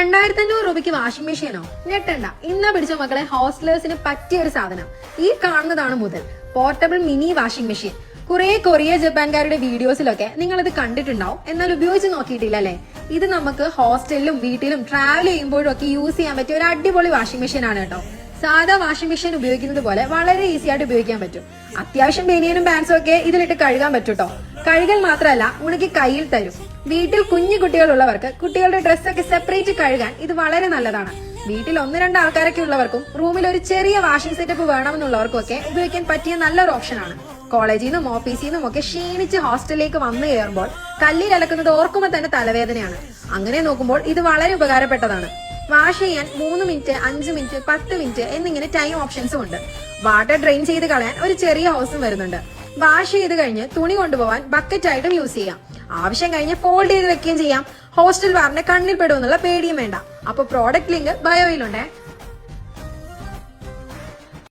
രണ്ടായിരത്തി അഞ്ഞൂറ് രൂപയ്ക്ക് വാഷിംഗ് മെഷീനോ? ഞെട്ടണ്ട. ഇന്ന് പിടിച്ച മക്കളെ ഹോസ്റ്റലേഴ്സിന് പറ്റിയ ഒരു സാധനം. ഈ കാണുന്നതാണ് മുതൽ. Portable mini washing machine. കുറെ കൊറിയ ജപ്പാൻകാരുടെ വീഡിയോസിലൊക്കെ നിങ്ങൾ ഇത് കണ്ടിട്ടുണ്ടാവും. എന്നാൽ ഉപയോഗിച്ച് നോക്കിയിട്ടില്ല അല്ലേ ഇത് നമുക്ക് ഹോസ്റ്റലിലും വീട്ടിലും ട്രാവൽ ചെയ്യുമ്പോഴും ഒക്കെ യൂസ് ചെയ്യാൻ പറ്റിയ ഒരു അടിപൊളി വാഷിംഗ് മെഷീൻ ആണ് കേട്ടോ. സാധാ വാഷിംഗ് മെഷീൻ ഉപയോഗിക്കുന്നത് പോലെ വളരെ ഈസി ആയിട്ട് ഉപയോഗിക്കാൻ പറ്റും. അത്യാവശ്യം ബനിയനും പാൻസും ഒക്കെ ഇതിലിട്ട് കഴുകാൻ പറ്റും കേട്ടോ. കഴുകൽ മാത്രമല്ല ഉണക്കി കയ്യിൽ തരും. വീട്ടിൽ കുഞ്ഞു കുട്ടികളുള്ളവർക്ക് കുട്ടികളുടെ ഡ്രസ്സൊക്കെ സെപ്പറേറ്റ് കഴുകാൻ ഇത് വളരെ നല്ലതാണ്. വീട്ടിൽ ഒന്ന് രണ്ട് ആൾക്കാരൊക്കെ ഉള്ളവർക്കും റൂമിൽ ഒരു ചെറിയ വാഷിംഗ് സെറ്റപ്പ് വേണമെന്നുള്ളവർക്കും ഒക്കെ ഉപയോഗിക്കാൻ പറ്റിയ നല്ലൊരു ഓപ്ഷനാണ് കോളേജിൽ നിന്നും ഓഫീസിൽ നിന്നും ഒക്കെ ക്ഷീണിച്ച് ഹോസ്റ്റലിലേക്ക് വന്നു കയറുമ്പോൾ കല്ലിൽ അലക്കുന്നത് ഓർക്കുമ്പോൾ തന്നെ തലവേദനയാണ്. അങ്ങനെ നോക്കുമ്പോൾ ഇത് വളരെ ഉപകാരപ്പെട്ടതാണ്. വാഷ് ചെയ്യാൻ മൂന്ന് മിനിറ്റ് അഞ്ച് മിനിറ്റ് പത്ത് മിനിറ്റ് എന്നിങ്ങനെ ടൈം ഓപ്ഷൻസും ഉണ്ട്. വാട്ടർ ഡ്രെയിൻ ചെയ്ത് കളയാൻ ഒരു ചെറിയ ഹോസും വരുന്നുണ്ട്. വാഷ് ചെയ്ത് കഴിഞ്ഞ് തുണി കൊണ്ടുപോകാൻ ബക്കറ്റ് ആയിട്ടും യൂസ് ചെയ്യാം. ആവശ്യം കഴിഞ്ഞ് ഫോൾഡ് ചെയ്ത് വെക്കുകയും ചെയ്യാം. ഹോസ്റ്റൽ വാറിന്റെ കണ്ണിൽ പെടുമെന്നുള്ള പേടിയും വേണ്ട. അപ്പൊ പ്രോഡക്റ്റ് ലിങ്ക് ബയോയിലുണ്ടേ